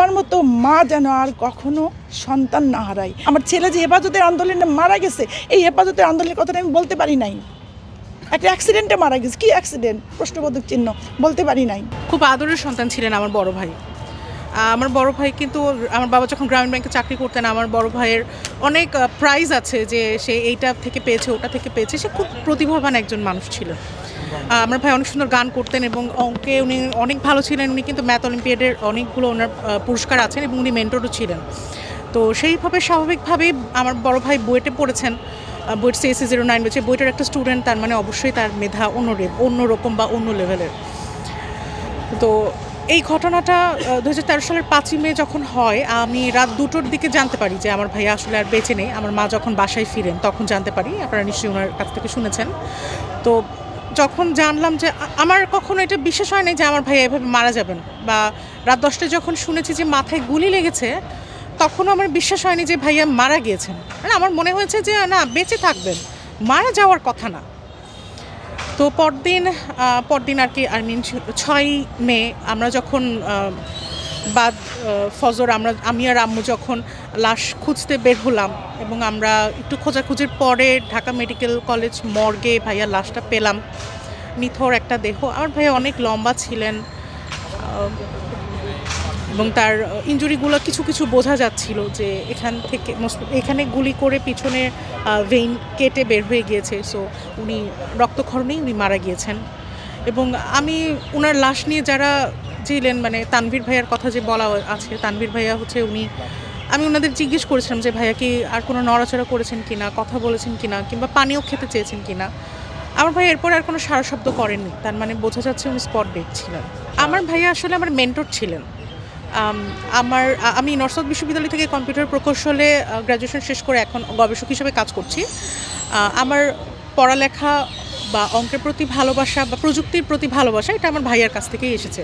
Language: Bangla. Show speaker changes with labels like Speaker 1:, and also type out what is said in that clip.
Speaker 1: আমার মতো মা যেন আর কখনো সন্তান না হারায়। আমার ছেলে যে হেফাজতের আন্দোলনে মারা গেছে, এই হেফাজতের আন্দোলনের কথাটা আমি বলতে পারি নাই। একটা অ্যাক্সিডেন্টে মারা গেছে। কি অ্যাক্সিডেন্ট প্রশ্নবোধক চিহ্ন। বলতে পারি নাই।
Speaker 2: খুব আদরের সন্তান ছিলেন আমার বড় ভাই। আমার বড় ভাই কিন্তু আমার বাবা যখন গ্রামীণ ব্যাংকে চাকরি করতেন, আমার বড় ভাইয়ের অনেক প্রাইজ আছে যে সে এইটা থেকে পেয়েছে, ওটা থেকে পেয়েছে। সে খুব প্রতিভাবান একজন মানুষ ছিল। আমার ভাই অনেক সুন্দর গান করতেন এবং অঙ্কে উনি অনেক ভালো ছিলেন, উনি কিন্তু ম্যাথ অলিম্পিয়াডের অনেকগুলো ওনার পুরস্কার আছেন এবং উনি মেন্টরও ছিলেন। তো সেইভাবে স্বাভাবিকভাবেই আমার বড় ভাই বুয়েটে পড়েছেন বুয়েট সিএসসি জিরো নাইন বলছে বইটার একটা স্টুডেন্ট, তার মানে অবশ্যই তার মেধা অন্য অন্য রকম বা অন্য লেভেলের। তো এই ঘটনাটা দু হাজার তেরো সালের পাঁচই মে যখন হয়, আমি রাত দুটোর দিকে জানতে পারি যে আমার ভাইয়া আসলে আর বেঁচে নেই। আমার মা যখন বাসায় ফিরেন, তখন জানতে পারি, আপনারা নিশ্চয়ই ওনার কাছ থেকে শুনেছেন। তো যখন জানলাম যে আমার কখনো এটা বিশ্বাস হয় নাই যে আমার ভাইয়া এভাবে মারা যাবেন বা রাত দশটায় যখন শুনেছি যে মাথায় গুলি লেগেছে, তখনও আমার বিশ্বাস হয়নি যে ভাইয়া মারা গিয়েছেন। মানে আমার মনে হয়েছে যে, না, বেঁচে থাকবেন। মারা যাওয়ার কথা না। তো পরদিন পরদিন আর কি, আই মিন ছয় মে আমরা যখন বাদ ফজর আমরা, আমি আর আম্মু যখন লাশ খুঁজতে বের হলাম এবং আমরা একটু খোঁজাখুঁজির পরে ঢাকা মেডিকেল কলেজ মর্গে ভাইয়ার লাশটা পেলাম। নিথর একটা দেহ। আমার ভাইয়া অনেক লম্বা ছিলেন এবং তার ইঞ্জুরিগুলো কিছু কিছু বোঝা যাচ্ছিল যে এখান থেকে এখানে গুলি করে পিছনে ভেইন কেটে বের হয়ে গিয়েছে। সো উনি রক্তক্ষরণেই উনি মারা গিয়েছেন। এবং আমি ওনার লাশ নিয়ে যারা ছিলেন মানে তানভীর ভাইয়ার কথা যে বলা আছে, তানভীর ভাইয়া হচ্ছে উনি, আমি ওনাদের জিজ্ঞেস করেছিলাম যে ভাইয়া কি আর কোনো নড়াচড়া করেছেন কিনা, কথা বলেছেন কিনা, কিংবা পানিও খেতে চেয়েছেন কিনা। আমার ভাই এরপর আর কোনো সারা শব্দ করেননি, তার মানে বোঝা যাচ্ছে উনি স্পট ডেট ছিলেন। আমার ভাইয়া আসলে আমার মেন্টর ছিলেন। আমার আমি নর্থ বিশ্ববিদ্যালয় থেকে কম্পিউটার প্রকৌশলে গ্র্যাজুয়েশন শেষ করে এখন গবেষক হিসেবে কাজ করছি। আমার পড়ালেখা বা অঙ্কের প্রতি ভালোবাসা বা প্রযুক্তির প্রতি ভালোবাসা, এটা আমার ভাইয়ার কাছ থেকেই এসেছে।